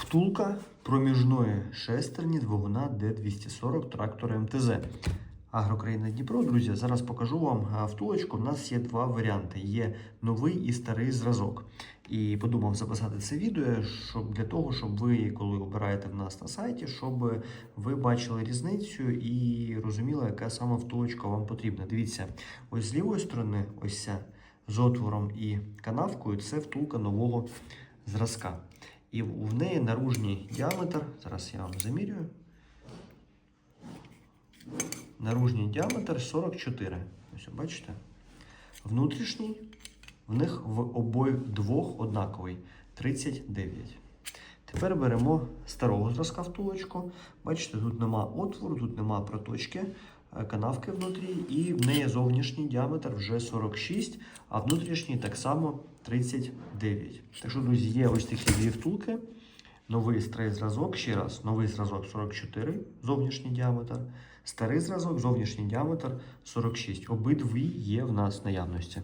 Втулка проміжної шестерні двигуна Д240 трактора МТЗ. Агрокраїна Дніпро, друзі, зараз покажу вам втулочку. У нас є два варіанти: є новий і старий зразок. І подумав записати це відео, щоб для того, щоб ви, коли обираєте в нас на сайті, щоб ви бачили різницю і розуміли, яка саме втулочка вам потрібна. Дивіться, ось з лівої сторони, ось ця з отвором і канавкою, це втулка нового зразка. І в неї наружній діаметр, зараз я вам замірюю. Наружній діаметр 44. Ось бачите? Внутрішній в них в обох двох однаковий 39. Тепер беремо старого зразка втулочку. Бачите, тут нема отвору, тут нема проточки, канавки внутрі, і в неї зовнішній діаметр вже 46, а внутрішній так само 39. Так що, друзі, є ось такі дві втулки. Новий старий зразок, ще раз, новий зразок 44, зовнішній діаметр, старий зразок, зовнішній діаметр 46. Обидві є в нас наявності.